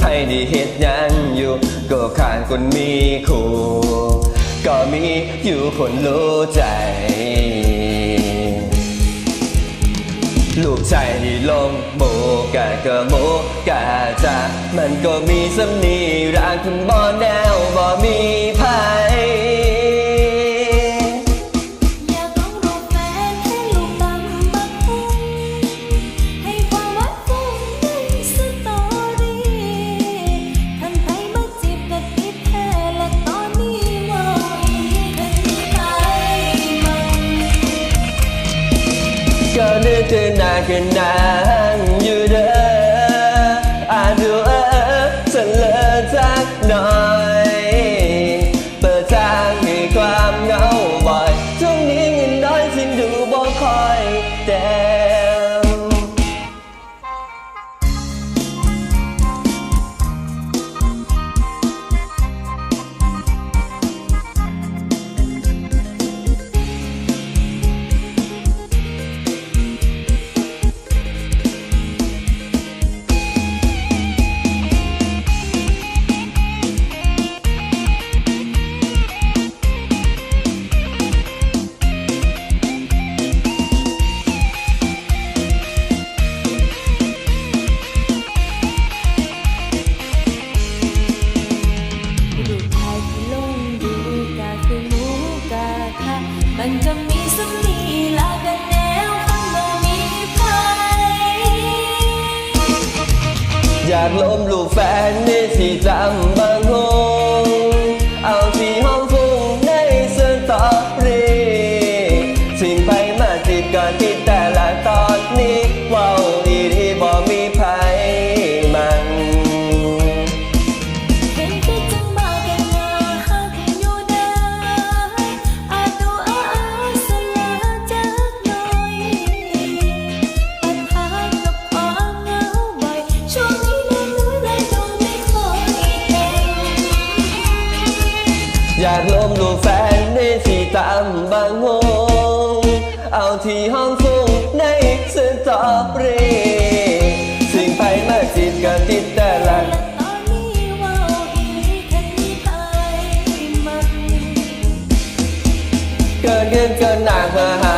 ไผได้เฮ็ดยังอยู่ ก็ขาดคนมีคู่ก็มีอยู่คนรู้ใจ ลูกชายที่ลงโมกะก็โมกะจะมันก็มีสำนีรักคุณบ่แน่ Tonight, good night จากล้มลูกแฟนนี่ที่จำบางหง อยากล้มดูแฟนในที่ตามบางหงเอาที่ห้องฟุ้งในสตอเบรีสิ่งไปมากจิตกับติดแต่ละเกินเกินเกินหนักมาหา